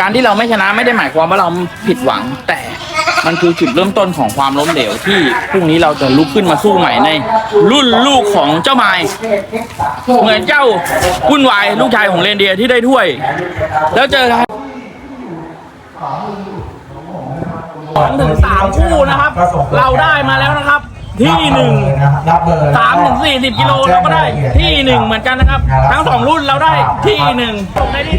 การที่เราไม่ชนะไม่ได้หมายความว่าเราผิดหวัง แต่มันคือจุดเริ่มต้นของความล้มเหลวที่พรุ่งนี้เราจะลุกขึ้นมาสู้ใหม่ใน รุ่นลูกของเจ้าไม้เหมือนเจ้าวุ่นวายลูกชายของเรนเดียร์ที่ได้ถ้วย แล้วเจอกันสองถึงสามคู่นะครับ เราได้มาแล้วนะครับ ที่หนึ่งนับเบอร์สามถึงสี่สิบกิโลเราก็ได้ที่หนึ่งเหมือนกันนะครับ ทั้งสองรุ่นเราได้ที่หนึ่งได้ที่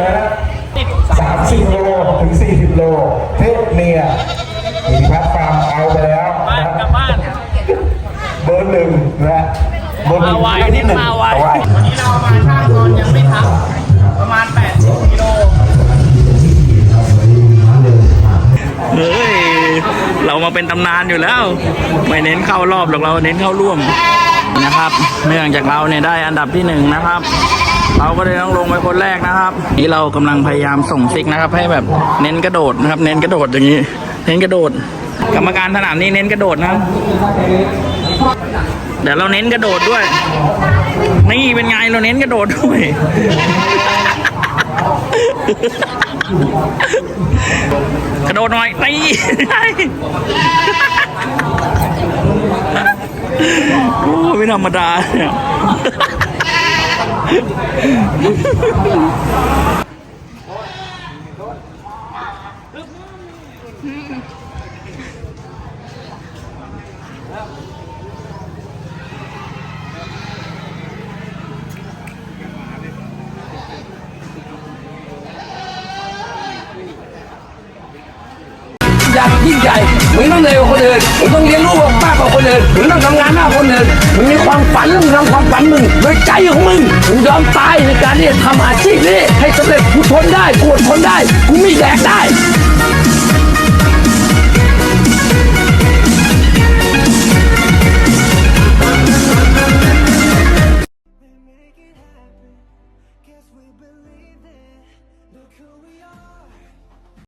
ที่หนึ่งนะสามสิบโลถึงสี่สิบโลเทพเมียอิทธิพัฒน์ฟาร์มเอาไปแล้วบ้านนะกลับบ้านเบอร์หนึ่งนะเบอร์หนึ่งมาไวที่หนึ่งมาไวเอาไว้วันนี้เรามาท่านอนยังไม่ทับประมาณ80กิโลเฮ้ย เรามาเป็นตำนานอยู่แล้ว ไม่เน้นเข้ารอบหรอกเราเน้นเข้าร่วมนะครับ เนื่องจากเราเนี่ยได้อันดับที่หนึ่งนะครับ เราก็เลยต้องลงไปคนแรกนะครับนี่เรากำลังพยายามส่งซิกนะครับ ให้แบบเน้นกระโดดนะครับ เน้นกระโดดอย่างนี้ เน้นกระโดด กรรมการสนามนี้เน้นกระโดดนะครับเดี๋ยวเราเน้นกระโดดด้วย นี่เป็นไงเราเน้นกระโดดด้วย กระโดดหน่อยนี่โอ้ไม่ธรรมดาเนี่ย ยากยิ่งใหญ่มึงต้องเร็วกว่าคนอื่นมึงต้องเรียน มึงต้องทำงานหน้าคนอื่นมึงมีความฝันมึงทำความฝันมึงด้วยใจของมึงมึงยอมตายในการที่จะทำอาชีพนี้ให้สำเร็จกูทนได้กูอดทนได้กูไม่แดกได้